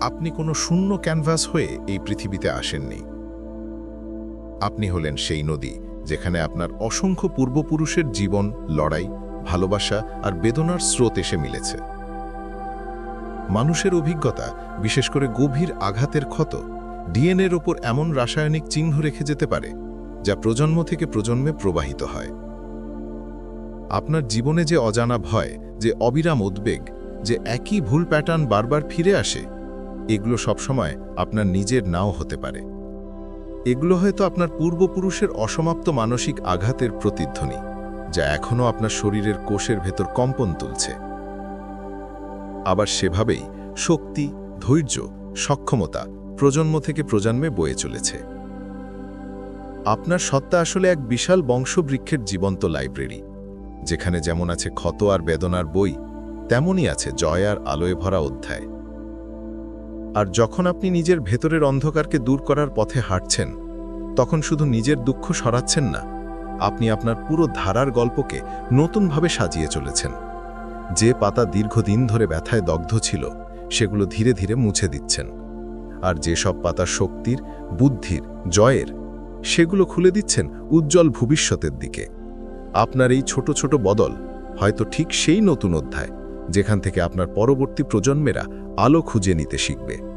আপনি কোনো শূন্য ক্যানভাস হয়ে এই পৃথিবীতে আসেননি। আপনি হলেন সেই নদী যেখানে আপনার অসংখ্য পূর্বপুরুষের জীবন, লড়াই, ভালোবাসা আর বেদনার স্রোত এসে মিলেছে। মানুষের অভিজ্ঞতা, বিশেষ করে গভীর আঘাতের ক্ষত, ডিএনএর ওপর এমন রাসায়নিক চিহ্ন রেখে যেতে পারে, যা প্রজন্ম থেকে প্রজন্মে প্রবাহিত হয়। আপনার জীবনে যে অজানা ভয়, যে অবিরাম উদ্বেগ, যে একই ভুল প্যাটার্ন বারবার ফিরে আসে এগুলো সবসময় আপনার নিজের নাও হতে পারে। এগুলো হয়তো আপনার পূর্বপুরুষের অসমাপ্ত মানসিক আঘাতের প্রতিধ্বনি, যা এখনও আপনার শরীরের কোষের ভেতর কম্পন তুলছে। আবার সেভাবেই শক্তি, ধৈর্য, সক্ষমতা প্রজন্ম থেকে প্রজন্মে বয়ে চলেছে। আপনার সত্তা আসলে এক বিশাল বংশবৃক্ষের জীবন্ত লাইব্রেরি, যেখানে যেমন আছে ক্ষত আর বেদনার বই, তেমনই আছে জয় আর আলোয় ভরা অধ্যায়। আর যখন আপনি নিজের ভেতরের অন্ধকারকে দূর করার পথে হাঁটছেন, তখন শুধু নিজের দুঃখ সরাচ্ছেন না, আপনি আপনার পুরো ধারার গল্পকে নতুনভাবে সাজিয়ে চলেছেন। যে পাতা দীর্ঘদিন ধরে ব্যথায় দগ্ধ ছিল, সেগুলো ধীরে ধীরে মুছে দিচ্ছেন। আর যেসব পাতা শক্তির, বুদ্ধির, জয়ের, সেগুলো খুলে দিচ্ছেন উজ্জ্বল ভবিষ্যতের দিকে। আপনার এই ছোট ছোট বদল হয়তো ঠিক সেই নতুন অধ্যায়। যেখান থেকে আপনার পরবর্তী প্রজন্মেরা আলো খুঁজে নিতে শিখবে।